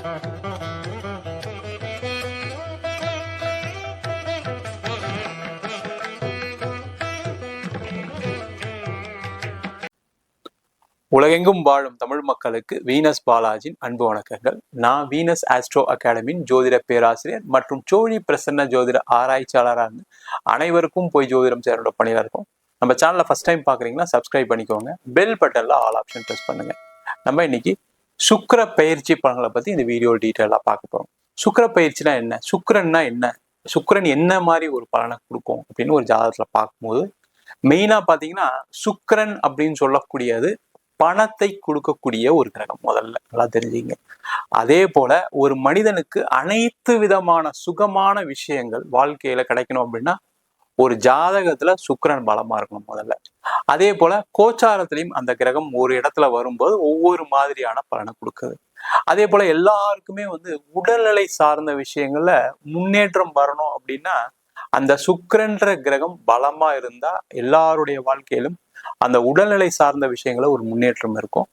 உலகெங்கும் வாழும் தமிழ் மக்களுக்கு வீனஸ் பாலாஜின் அன்பு வணக்கங்கள். நான் வீனஸ் ஆஸ்ட்ரோ அகாடமியின் ஜோதிட பேராசிரியர் மற்றும் சோழி பிரசன்ன ஜோதிட ஆராய்ச்சியாளராக இருந்து அனைவருக்கும் போய் ஜோதிடம் சேரோட பணியில் இருக்கும். நம்ம சேனலை ஃபஸ்ட் டைம் பார்க்குறீங்கன்னா சப்ஸ்கிரைப் பண்ணிக்கோங்க. பெல் பட்டனில் ஆல் ஆப்ஷன் ப்ரெஸ் பண்ணுங்க. நம்ம இன்னைக்கு சுக்கர பயிற்சி பலன்களை பற்றி இந்த வீடியோ டீட்டெயிலாக பார்க்க போகிறோம் சுக்கர பயிற்சினா என்ன? சுக்கரன்னா என்ன? சுக்கரன் என்ன மாதிரி ஒரு பலனை கொடுக்கும் அப்படின்னு ஒரு ஜாதகத்தில் பார்க்கும்போது மெயினாக பார்த்தீங்கன்னா சுக்கரன் அப்படின்னு சொல்லக்கூடியது பணத்தை கொடுக்கக்கூடிய ஒரு கிரகம் முதல்ல. நல்லா தெரிஞ்சுங்க. அதே போல ஒரு மனிதனுக்கு அனைத்து விதமான சுகமான விஷயங்கள் வாழ்க்கையில கிடைக்கணும் அப்படின்னா ஒரு ஜாதகத்துல சுக்கரன் பலமா இருக்கணும் முதல்ல. அதே போல கோச்சாரத்திலையும் அந்த கிரகம் ஒரு இடத்துல வரும்போது ஒவ்வொரு மாதிரியான பலனை கொடுக்குது. அதே போல எல்லாருக்குமே வந்து உடல்நிலை சார்ந்த விஷயங்கள்ல முன்னேற்றம் வரணும் அப்படின்னா அந்த சுக்கரன்ற கிரகம் பலமா இருந்தா எல்லாருடைய வாழ்க்கையிலும் அந்த உடல்நிலை சார்ந்த விஷயங்கள ஒரு முன்னேற்றம் இருக்கும்.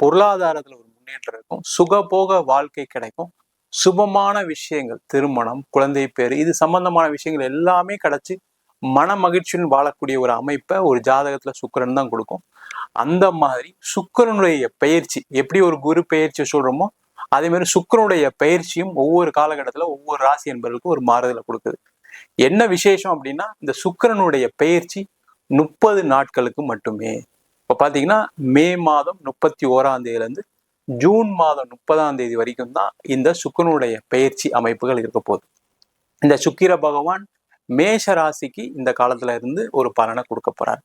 பொருளாதாரத்துல ஒரு முன்னேற்றம் இருக்கும். சுகபோக வாழ்க்கை கிடைக்கும். சுபமான விஷயங்கள் திருமணம் குழந்தை பேர் இது சம்பந்தமான விஷயங்கள் எல்லாமே கிடைச்சி மன மகிழ்ச்சியுடன் வாழக்கூடிய ஒரு அமைப்பை ஒரு ஜாதகத்துல சுக்கரன் தான் கொடுக்கும். அந்த மாதிரி சுக்கிரனுடைய பயிற்சி எப்படி ஒரு குரு பயிற்சி சொல்றோமோ அதே மாதிரி சுக்கிரனுடைய பயிற்சியும் ஒவ்வொரு காலகட்டத்துல ஒவ்வொரு ராசி என்பவர்களுக்கும் ஒரு மாறுதலை கொடுக்குது. என்ன விசேஷம் அப்படின்னா இந்த சுக்கிரனுடைய பயிற்சி முப்பது நாட்களுக்கு மட்டுமே. இப்போ பார்த்தீங்கன்னா மே மாதம் முப்பத்தி ஓராம் தேதியிலேருந்து ஜூன் மாதம் முப்பதாம் தேதி வரைக்கும் தான் இந்த சுக்கிரனுடைய பயிற்சி அமைப்புகள் இருக்க போகுது. இந்த சுக்கிர பகவான் மேஷ ராசிக்கு இந்த காலத்துல இருந்து ஒரு பலனை கொடுக்க போறாரு.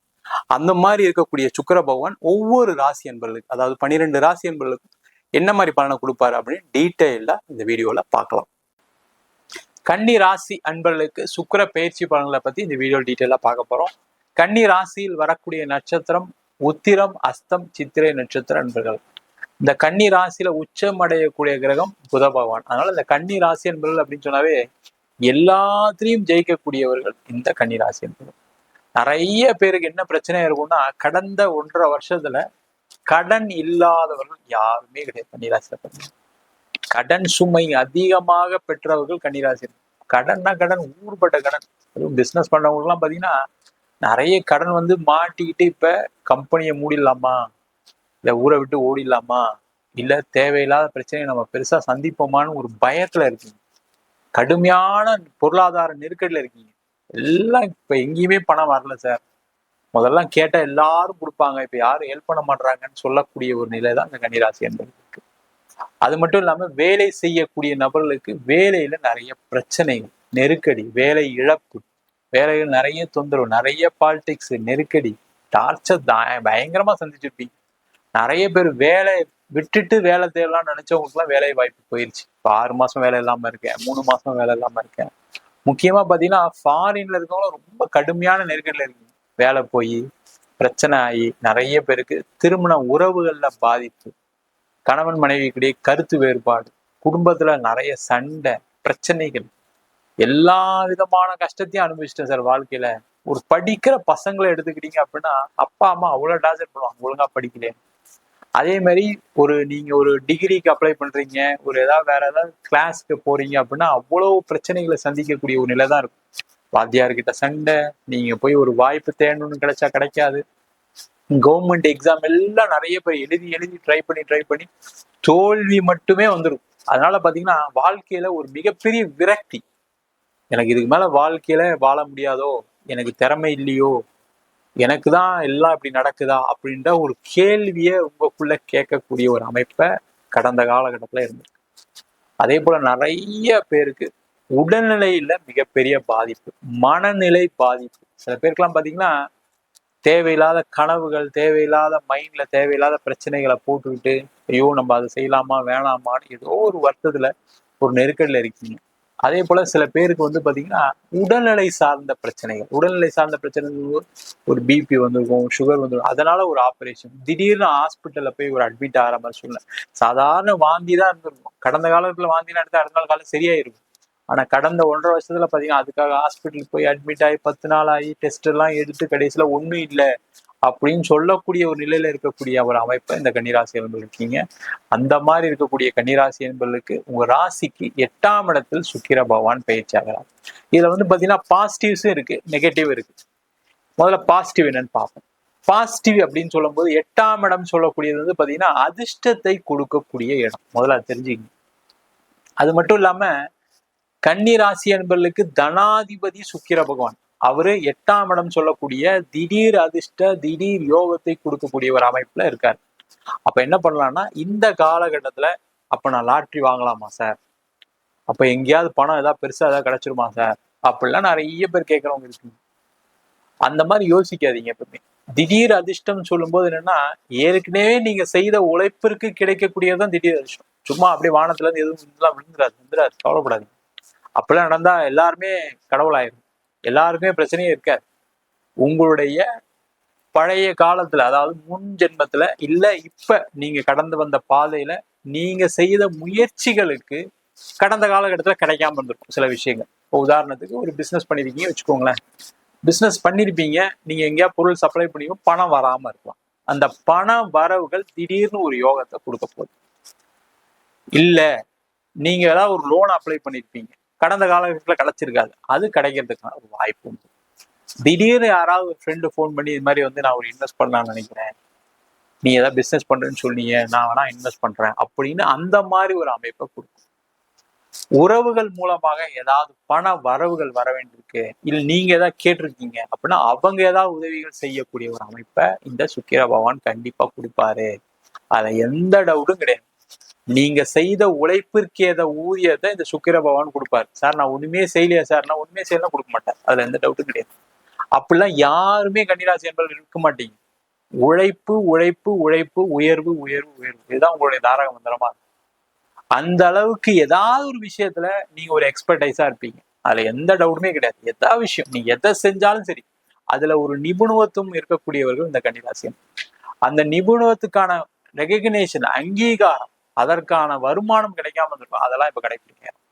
அந்த மாதிரி இருக்கக்கூடிய சுக்கிர பகவான் ஒவ்வொரு ராசி என்பர்களுக்கு அதாவது பன்னிரெண்டு ராசி என்பர்களுக்கும் என்ன மாதிரி பலனை கொடுப்பாரு அப்படின்னு டீட்டெயிலாக இந்த வீடியோல பார்க்கலாம். கன்னி ராசி அன்பர்களுக்கு சுக்கிர பயிற்சி பலன்களை பத்தி இந்த வீடியோ டீட்டெயிலாக பார்க்க போறோம். கன்னி ராசியில் வரக்கூடிய நட்சத்திரம் உத்திரம் அஸ்தம் சித்திரை நட்சத்திர அன்பர்கள் இந்த கன்னி ராசியில உச்சம் அடையக்கூடிய கிரகம் புத பகவான். அதனால இந்த கன்னி ராசி என்பர்கள் அப்படின்னு சொன்னாவே எல்லாத்திலையும் ஜெயிக்கக்கூடியவர்கள் இந்த கன்னிராசி நிறைய பேருக்கு என்ன பிரச்சனை இருக்கும்னா கடந்த ஒன்றரை வருஷத்துல கடன் இல்லாதவர்கள் யாருமே கிடையாது கன்னிராசியில கடன் சுமை அதிகமாக பெற்றவர்கள் கன்னிராசி கடன்னா கடன் ஊர்பட்ட கடன். அதுவும் பிசினஸ் பண்ணவங்களுக்குலாம் பாத்தீங்கன்னா நிறைய கடன் வந்து மாட்டிக்கிட்டு இப்ப கம்பெனியை மூடிடலாமா? இல்லை ஊரை விட்டு ஓடிடலாமா? இல்ல தேவையில்லாத பிரச்சனையை நம்ம பெருசா சந்திப்போமான்னு ஒரு பயத்துல இருக்குங்க. கடுமையான பொருளாதார நெருக்கடியில இருக்கீங்க. எல்லாம் இப்போ எங்கேயுமே பணம் வரல சார். முதல்ல கேட்டா எல்லாரும் கொடுப்பாங்க. இப்போ யாரும் ஹெல்ப் பண்ண மாட்டாங்கன்னு சொல்லக்கூடிய ஒரு நிலை தான் இந்த கன்னிராசி என்பது இருக்கு. அது மட்டும் இல்லாமல் வேலை செய்யக்கூடிய நபர்களுக்கு வேலையில நிறைய பிரச்சனைகள் நெருக்கடி வேலை இழப்பு வேலைகள் நிறைய தொந்தரவு நிறைய பாலிடிக்ஸ் நெருக்கடி டார்ச்சர் பயங்கரமா சந்திச்சிருப்பீங்க. நிறைய பேர் வேலை விட்டுட்டு வேலை தேடலாம்னு நினைச்சவங்களுக்குலாம் வேலை வாய்ப்பு போயிருச்சு. இப்போ ஆறு மாசம் வேலை இல்லாம இருக்கேன் மூணு மாசம் வேலை இல்லாம இருக்கேன். முக்கியமா பாத்தீங்கன்னா ஃபாரின்ல இருக்கவங்க ரொம்ப கடுமையான நெருக்கடியில் இருக்கு வேலை போய் பிரச்சனை ஆகி நிறைய பேருக்கு திருமண உறவுகள்ல பாதிப்பு. கணவன் மனைவிக்கிடையே கருத்து வேறுபாடு குடும்பத்துல நிறைய சண்டை பிரச்சனைகள். எல்லா விதமான கஷ்டத்தையும் அனுபவிச்சிட்டேன் சார் வாழ்க்கையில. ஒரு படிக்கிற பசங்களை எடுத்துக்கிட்டீங்க அப்படின்னா அப்பா அம்மா அவ்வளவு டார்ச்சர் பண்ணுவாங்க ஒழுங்கா படிக்கலையே அதே மாதிரி ஒரு நீங்க ஒரு டிகிரிக்கு அப்ளை பண்றீங்க ஒரு ஏதாவது வேற ஏதாவது கிளாஸ்க்கு போறீங்க அப்படின்னா அவ்வளவு பிரச்சனைகளை சந்திக்கக்கூடிய ஒரு நிலை தான் இருக்கும். வாத்தியார்கிட்ட சண்டை நீங்க போய் ஒரு வாய்ப்பு தேடணும்னு கிடைச்சா கிடைக்காது. கவர்மெண்ட் எக்ஸாம் எல்லாம் நிறைய பேர் எழுதி எழுதி ட்ரை பண்ணி ட்ரை பண்ணி தோல்வி மட்டுமே வந்துடும் அதனால பாத்தீங்கன்னா வாழ்க்கையில ஒரு மிகப்பெரிய விரக்தி. எனக்கு இதுக்கு மேல வாழ்க்கையில வாழ முடியாதோ எனக்கு திறமை இல்லையோ எனக்கு தான் எல்லாம் இப்படி நடக்குதா அப்படின்ற ஒரு கேள்வியை உங்களுக்குள்ள கேட்கக்கூடிய ஒரு அமைப்பை கடந்த காலகட்டத்தில் இருந்திருக்கு அதே போல நிறைய பேருக்கு உடல்நிலையில மிகப்பெரிய பாதிப்பு மனநிலை பாதிப்பு. சில பேருக்கெல்லாம் பார்த்தீங்கன்னா தேவையில்லாத கனவுகள் தேவையில்லாத மைண்ட்ல தேவையில்லாத பிரச்சனைகளை போட்டுக்கிட்டு ஐயோ நம்ம அதை செய்யலாமா வேணாமான்னு ஏதோ ஒரு வருத்தத்துல ஒரு நெருக்கடியில் இருக்கீங்க. அதே போல சில பேருக்கு வந்து பாத்தீங்கன்னா உடல்நிலை சார்ந்த பிரச்சனைகள். உடல்நிலை சார்ந்த பிரச்சனைகள் ஒரு பிபி வந்திருக்கும் சுகர் வந்துருக்கும் அதனால ஒரு ஆப்ரேஷன் திடீர்னு ஹாஸ்பிட்டல்ல போய் ஒரு அட்மிட் ஆகிற மாதிரி சூழ்நிலை. சாதாரண வாந்தி தான் இருந்திருக்கும். கடந்த காலத்துல வாந்தினா எடுத்து அடுத்த நாள் காலம் சரியாயிருக்கும். ஆனா கடந்த ஒன்றரை வருஷத்துல பாத்தீங்கன்னா அதுக்காக ஹாஸ்பிட்டல் போய் அட்மிட் ஆகி பத்து நாள் ஆகி டெஸ்ட் எல்லாம் எடுத்து கடைசியில ஒண்ணும் இல்லை அப்படின்னு சொல்லக்கூடிய ஒரு நிலையில இருக்கக்கூடிய ஒரு அமைப்பை இந்த கன்னிராசி என்பது இருக்கீங்க. அந்த மாதிரி இருக்கக்கூடிய கன்னிராசி என்பதற்கு உங்க ராசிக்கு எட்டாம் இடத்தில் சுக்கிர பகவான் பயிற்சி ஆகிறார். இதுல வந்து பாத்தீங்கன்னா பாசிட்டிவ்ஸும் இருக்கு நெகட்டிவ் இருக்கு. முதல்ல பாசிட்டிவ் என்னன்னு பார்ப்போம். பாசிட்டிவ் அப்படின்னு சொல்லும்போது எட்டாம் இடம் சொல்லக்கூடியது வந்து பாத்தீங்கன்னா அதிர்ஷ்டத்தை கொடுக்கக்கூடிய இடம். முதல்ல தெரிஞ்சுங்க அது மட்டும் இல்லாம கன்னி ராசி என்பர்களுக்கு தனாதிபதி சுக்கிர பகவான். அவரு எட்டாம் இடம் சொல்லக்கூடிய திடீர் அதிர்ஷ்ட திடீர் யோகத்தை கொடுக்கக்கூடிய ஒரு அமைப்புல இருக்காரு. அப்ப என்ன பண்ணலாம்னா இந்த காலகட்டத்துல அப்ப நான் லாட்ரி வாங்கலாமா சார்? அப்ப எங்கேயாவது பணம் ஏதாவது பெருசா ஏதாவது கிடைச்சிருமா சார்? அப்படிலாம் நிறைய பேர் கேட்கறவங்க இருக்குங்க அந்த மாதிரி யோசிக்காதீங்க எப்பவுமே. திடீர் அதிர்ஷ்டம் சொல்லும்போது என்னன்னா ஏற்கனவே நீங்க செய்த உழைப்பிற்கு கிடைக்கக்கூடியதுதான் திடீர் அதிர்ஷ்டம். சும்மா அப்படியே வானத்துல இருந்து எதுவும் விழுந்துராது விழுந்துராது. கவலைப்படாதீங்க. அப்படிலாம் நடந்தா எல்லாருமே கடவுளாயிரும். எல்லாருக்குமே பிரச்சனையே இருக்காது. உங்களுடைய பழைய காலத்துல அதாவது முன் ஜென்மத்துல இல்ல இப்ப நீங்க கடந்து வந்த பாதையில நீங்க செய்த முயற்சிகளுக்கு கடந்த காலகட்டத்துல கிடைக்காம இருந்திருக்கும் சில விஷயங்கள். இப்போ உதாரணத்துக்கு ஒரு பிசினஸ் பண்ணியிருக்கீங்க வச்சுக்கோங்களேன். பிசினஸ் பண்ணியிருப்பீங்க நீங்க எங்கேயா பொருள் சப்ளை பண்ணியும் பணம் வராம இருக்கலாம். அந்த பண வரவுகள் திடீர்னு ஒரு யோகத்தை கொடுக்க போகுது. இல்ல நீங்க ஏதாவது ஒரு லோன் அப்ளை பண்ணிருப்பீங்க. கடந்த காலகட்டத்தில் கிடைச்சிருக்காது அது கிடைக்கிறதுக்கான ஒரு வாய்ப்பு உண்டு. திடீர்னு யாராவது ஒரு ஃப்ரெண்டு ஃபோன் பண்ணி இது மாதிரி வந்து நான் ஒரு இன்வெஸ்ட் பண்ணலாம்னு நினைக்கிறேன். நீ ஏதாவது பிசினஸ் பண்றேன்னு சொன்னீங்க நான் வேணா இன்வெஸ்ட் பண்றேன். அப்படின்னு அந்த மாதிரி ஒரு அமைப்பை கொடுக்கும். உறவுகள் மூலமாக ஏதாவது பண வரவுகள் வர வேண்டியிருக்கு. இல்ல நீங்க ஏதாவது கேட்டிருக்கீங்க அப்படின்னா அவங்க ஏதாவது உதவிகள் செய்யக்கூடிய ஒரு அமைப்பை இந்த சுக்கிர பகவான் கண்டிப்பா கொடுப்பாரு. அதுல எந்த டவுட்டும் கிடையாது. நீங்க செய்த உழைப்பிற்கு ஊதியத்தை இந்த சுக்கிர பகவான் கொடுப்பாரு. சார் நான் ஒண்ணுமே செய்யலையா சார்? நான் ஒண்ணுமே செய்யலாம் கொடுக்க மாட்டேன். அதுல எந்த டவுட்டும் கிடையாது. அப்படிலாம் யாருமே கன்னிராசி என்பது இருக்க மாட்டீங்க. உழைப்பு உழைப்பு உழைப்பு உயர்வு உயர்வு உயர்வு. இதுதான் உங்களுடைய தாரக மந்திரமா இருக்கும் அந்த அளவுக்கு ஏதாவது ஒரு விஷயத்துல நீங்க ஒரு எக்ஸ்பர்டைஸா இருப்பீங்க. அதுல எந்த டவுட்டுமே கிடையாது. எதா விஷயம். நீங்க எதை செஞ்சாலும் சரி. அதுல ஒரு நிபுணத்துவம் இருக்கக்கூடியவர்கள் இந்த கன்னிராசியம் அந்த நிபுணத்துக்கான ரெகக்னேஷன் அங்கீகாரம் அதற்கான வருமானம் கிடைக்காம இருந்திருக்கும் அதெல்லாம் இப்ப நேரம்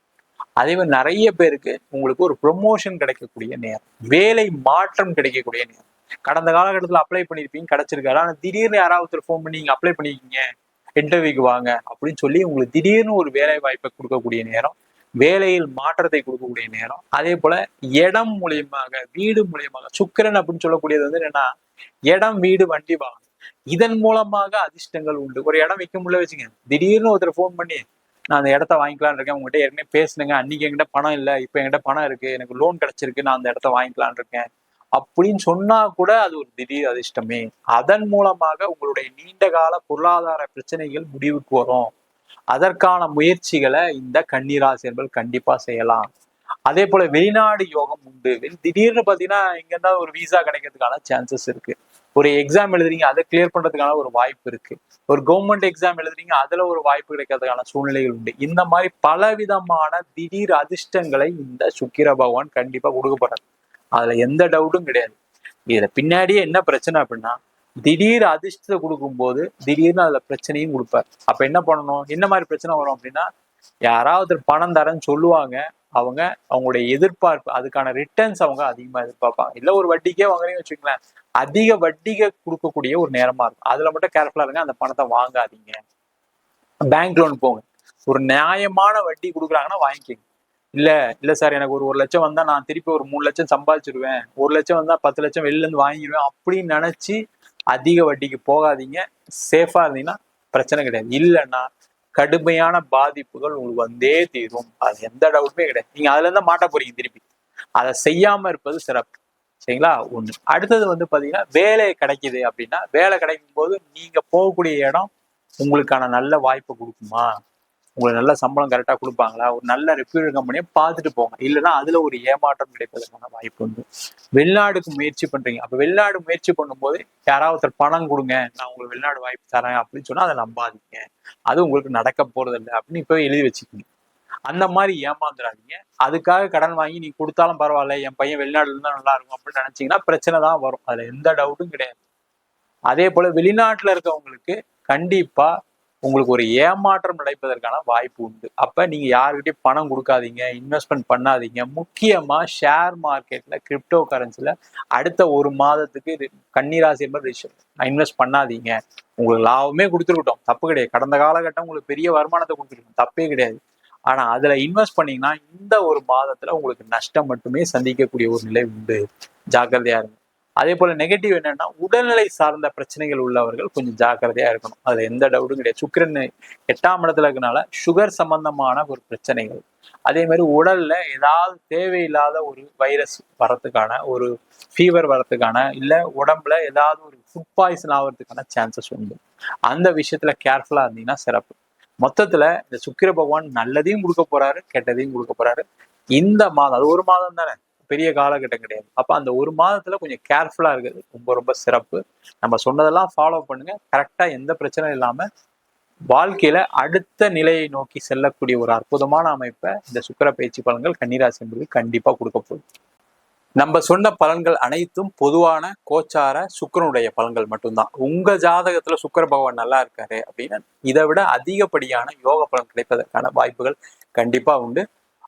அதே மாதிரி நிறைய பேருக்கு உங்களுக்கு ஒரு ப்ரொமோஷன் கிடைக்கக்கூடிய நேரம் வேலை மாற்றம் கிடைக்கக்கூடிய நேரம். கடந்த காலகட்டத்தில் அப்ளை பண்ணியிருப்பீங்க கிடைச்சிருக்காரு ஆனா திடீர்னு யாராவது ஃபோன் பண்ணி நீங்க அப்ளை பண்ணிருக்கீங்க இன்டர்வியூக்கு வாங்க அப்படின்னு சொல்லி உங்களுக்கு திடீர்னு ஒரு வேலை வாய்ப்பை கொடுக்கக்கூடிய நேரம் வேலையில் மாற்றத்தை கொடுக்கக்கூடிய நேரம். அதே போல இடம் மூலியமாக வீடு மூலியமாக சுக்கரன் அப்படின்னு சொல்லக்கூடியது வந்து என்னன்னா இடம் வீடு வண்டி வாகனம். இதன் மூலமாக அதிர்ஷ்டங்கள் உண்டு. ஒரு இடம் வைக்க முடியல வச்சுங்க திடீர்னு ஒருத்தர் ஃபோன் பண்ணி நான் அந்த இடத்த வாங்கிக்கலாம்னு இருக்கேன். உங்ககிட்ட ஏற்கனவே பேசுனுங்க. அன்னைக்கு என்கிட்ட பணம் இல்லை. இப்போ என்கிட்ட பணம் இருக்கு. எனக்கு லோன் கிடைச்சிருக்கு. நான் அந்த இடத்த வாங்கிக்கலாம்னு இருக்கேன். அப்படின்னு சொன்னா கூட அது ஒரு திடீர் அதிர்ஷ்டமே. அதன் மூலமாக உங்களுடைய நீண்ட கால பொருளாதார பிரச்சனைகள் முடிவுக்கு வரும். அதற்கான முயற்சிகளை இந்த கண்ணீராசியர்கள் என்பது கண்டிப்பா செய்யலாம். அதே போல வெளிநாடு யோகம் உண்டு. திடீர்னு பாத்தீங்கன்னா இங்க இருந்தா ஒரு விசா கிடைக்கிறதுக்கான சான்சஸ் இருக்கு. ஒரு எக்ஸாம் எழுதுறீங்க அதை கிளியர் பண்றதுக்கான ஒரு வாய்ப்பு இருக்கு. ஒரு கவர்மெண்ட் எக்ஸாம் எழுதுறீங்க அதுல ஒரு வாய்ப்பு கிடைக்கிறதுக்கான சூழ்நிலைகள் உண்டு. இந்த மாதிரி பல விதமான திடீர் அதிர்ஷ்டங்களை இந்த சுக்கிர பகவான் கண்டிப்பா கொடுக்கப்படுறது அதுல எந்த டவுட்டும் கிடையாது. இதுல பின்னாடியே என்ன பிரச்சனை அப்படின்னா திடீர் அதிர்ஷ்டத்தை கொடுக்கும்போது திடீர்னு அதுல பிரச்சனையும் கொடுப்பார். அப்ப என்ன பண்ணணும்? என்ன மாதிரி பிரச்சனை வரும் அப்படின்னா யாராவது பணம் தரேன்னு சொல்லுவாங்க அவங்க அவங்களுடைய எதிர்பார்ப்பு அதுக்கான ரிட்டர்ன்ஸ் அவங்க அதிகமா எதிர்பார்ப்பாங்க. இல்ல ஒரு வட்டிக்கே வாங்குறீங்கன்னு வச்சுக்கோங்களேன் அதிக வட்டிகை கொடுக்கக்கூடிய ஒரு நேரமா இருக்கும். அதுல மட்டும் கேர்ஃபுல்லா இருங்க அந்த பணத்தை வாங்காதீங்க. பேங்க் லோன் போங்க. ஒரு நியாயமான வட்டி கொடுக்குறாங்கன்னா வாங்கிக்கோங்க. இல்ல இல்ல சார் எனக்கு ஒரு ஒரு லட்சம் வந்தா நான் திருப்பி ஒரு மூணு லட்சம் சம்பாதிச்சிருவேன். ஒரு லட்சம் வந்தா பத்து லட்சம் வெளிலேருந்து வாங்கிடுவேன் அப்படின்னு நினைச்சு அதிக வட்டிக்கு போகாதீங்க. சேஃபா இருந்தீங்கன்னா பிரச்சனை கிடையாது. இல்லைன்னா கடுமையான பாதிப்புகள் உங்களுக்கு வந்தே தீரும். அது எந்த டவுட்டுமே கிடையாது. நீங்க அதுல இருந்தா மாட்ட போறீங்க திருப்பி. அதை செய்யாம இருப்பது சிறப்பு. சரிங்களா? ஒண்ணு. அடுத்தது வந்து பாத்தீங்கன்னா வேலை கிடைக்குது அப்படின்னா வேலை கிடைக்கும் போது நீங்க போகக்கூடிய இடம் உங்களுக்கான நல்ல வாய்ப்பை கொடுக்குமா? உங்களுக்கு நல்ல சம்பளம் கரெக்டாக கொடுப்பாங்களா? ஒரு நல்ல ரெப்யூட் கம்பெனியை பார்த்துட்டு போங்க. இல்லைன்னா அதுல ஒரு ஏமாற்றம் கிடைப்பதற்கான வாய்ப்பு உண்டு. வெளிநாடுக்கு முயற்சி பண்றீங்க. அப்ப வெளிநாடு முயற்சி பண்ணும்போது யாராவது ஒருத்தர் பணம் கொடுங்க. நான் உங்களுக்கு வெளிநாடு வாய்ப்பு தரேன் அப்படின்னு சொன்னா அதை நம்பாதீங்க. அது உங்களுக்கு நடக்க போகிறது இல்லை அப்படின்னு இப்போ எழுதி வச்சுக்கோங்க அந்த மாதிரி ஏமாந்துடாதீங்க அதுக்காக கடன் வாங்கி நீ கொடுத்தாலும் பரவாயில்ல. என் பையன் வெளிநாடுல இருந்தால் நல்லா இருக்கும் அப்படின்னு நினைச்சீங்கன்னா பிரச்சனை தான் வரும். அதுல எந்த டவுட்டும் கிடையாது. அதே போல வெளிநாட்டுல இருக்கவங்களுக்கு கண்டிப்பா உங்களுக்கு ஒரு ஏமாற்றம் நடப்பதற்கான வாய்ப்பு உண்டு. அப்ப நீங்க யாருக்கிட்டையும் பணம் கொடுக்காதீங்க இன்வெஸ்ட்மெண்ட் பண்ணாதீங்க. முக்கியமா ஷேர் மார்க்கெட்ல கிரிப்டோ கரன்சில அடுத்த ஒரு மாதத்துக்கு இது கன்னிராசி என்பது இன்வெஸ்ட் பண்ணாதீங்க. உங்களுக்கு லாபமே கொடுத்துருக்கட்டும். தப்பு கிடையாது. கடந்த காலகட்டம் உங்களுக்கு பெரிய வருமானத்தை கொடுத்துருக்கோம் தப்பே கிடையாது. ஆனா அதுல இன்வெஸ்ட் பண்ணீங்கன்னா இந்த ஒரு மாதத்துல உங்களுக்கு நஷ்டம் மட்டுமே சந்திக்கக்கூடிய ஒரு நிலை உண்டு. ஜாக்கிரதையா இருங்க. அதே போல நெகட்டிவ் என்னன்னா உடல்நிலை சார்ந்த பிரச்சனைகள் உள்ளவர்கள் கொஞ்சம் ஜாக்கிரதையா இருக்கணும். அதுல எந்த டவுட்டும் கிடையாது. சுக்கரன் எட்டாம் இடத்துல இருக்கனால சுகர் சம்பந்தமான ஒரு பிரச்சனைகள். அதே மாதிரி உடல்ல ஏதாவது தேவையில்லாத ஒரு வைரஸ் வரத்துக்கான ஒரு ஃபீவர் வரத்துக்கான இல்ல உடம்புல ஏதாவது ஒரு ஃபுட் பாய்சன் ஆகிறதுக்கான சான்சஸ் உண்டு. அந்த விஷயத்துல கேர்ஃபுல்லா இருந்தீங்கன்னா சிறப்பு. மொத்தத்துல இந்த சுக்கிர பகவான் நல்லதையும் கொடுக்க போறாரு கெட்டதையும் கொடுக்க போறாரு. இந்த மாதம் அது ஒரு மாதம் தானே பெரிய காலகட்டம் கிடையாது. அப்ப அந்த ஒரு மாதத்துல கொஞ்சம் கேர்ஃபுல்லா இருக்குது ரொம்ப ரொம்ப சிறப்பு. நம்ம சொன்னதெல்லாம் ஃபாலோ பண்ணுங்க. கரெக்டா எந்த பிரச்சனையும் இல்லாம வாழ்க்கையில அடுத்த நிலையை நோக்கி செல்லக்கூடிய ஒரு அற்புதமான அமைப்பை இந்த சுக்கிர பயிற்சி பலன்கள் கன்னிராசி என்பது கண்டிப்பா கொடுக்க போகுது. நம்ம சொன்ன பலன்கள் அனைத்தும் பொதுவான கோச்சார சுக்கிரனுடைய பலன்கள் மட்டும்தான். உங்க ஜாதகத்துல சுக்கர பகவான் நல்லா இருக்காரு அப்படின்னா இதை விட அதிகப்படியான யோக பலன் கிடைப்பதற்கான வாய்ப்புகள் கண்டிப்பா உண்டு.